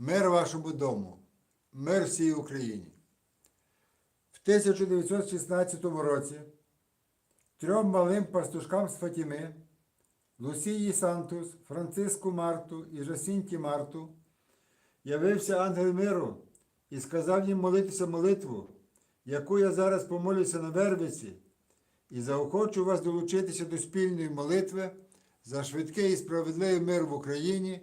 Мир вашому дому, мир всій Україні. В 1916 році трьом малим пастушкам з Фатіми, Лусії Сантус, Франциску Марту і Жасінті Марту, явився ангел миру і сказав їм молитися молитву, яку я зараз помолюся на Вервиці, і заохочу вас долучитися до спільної молитви за швидкий і справедливий мир в Україні,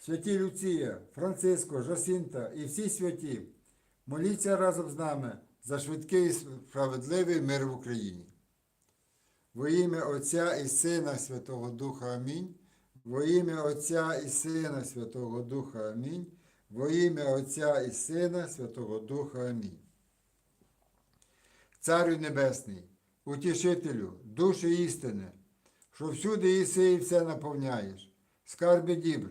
Святі Люція, Франциско, Жосінта і всі святі, моліться разом з нами за швидкий і справедливий мир в Україні. Во ім'я Отця і Сина Святого Духа Амінь. Во ім'я Отця і Сина Святого Духа Амінь. Во ім'я Отця і Сина Святого Духа Амінь. Царю Небесний, утішителю, душі істини, що всюди єси і все наповняєш, скарби дібр,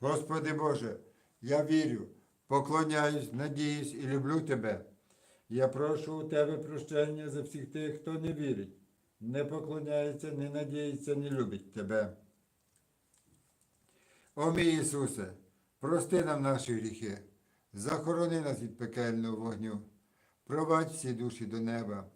Господи Боже, я вірю, поклоняюсь, надіюсь і люблю Тебе. Я прошу у Тебе прощення за всіх тих, хто не вірить, не поклоняється, не надіється, не любить Тебе. О мій Ісусе, прости нам наші гріхи, захорони нас від пекельного вогню, провадь всі душі до неба,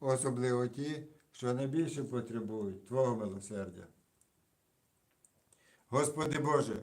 особливо ті, що найбільше потребують Твого милосердя. Господи Боже,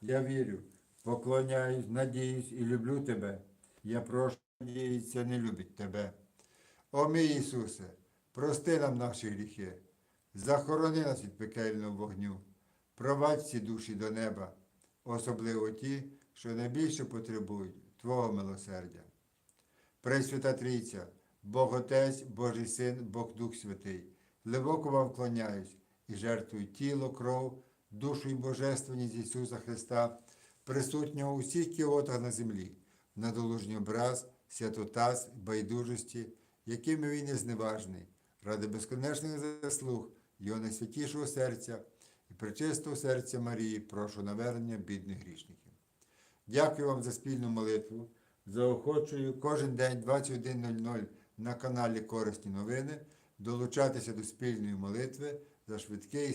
я вірю, поклоняюсь, надіюсь і люблю Тебе. Я прошу, надіється, не любить Тебе. О мій Ісусе, прости нам наші гріхи, захорони нас від пекельного вогню, провадь всі душі до неба, особливо ті, що найбільше потребують Твого милосердя. Пресвята Трійця, Бог Отець, Божий Син, Бог Дух Святий, глибоко вам вклоняюсь і жертвую тіло, кров, душу і божественність Ісуса Христа, присутнього у всіх кіотах на землі, на долужній образ, святотаз, байдужості, якими він є зневажний, ради безконечних заслуг Його найсвятішого серця і пречистого серця Марії, прошу навернення бідних грішників. Дякую вам за спільну молитву. Заохочую кожен день 21.00 на каналі Корисні новини долучатися до спільної молитви за швидкий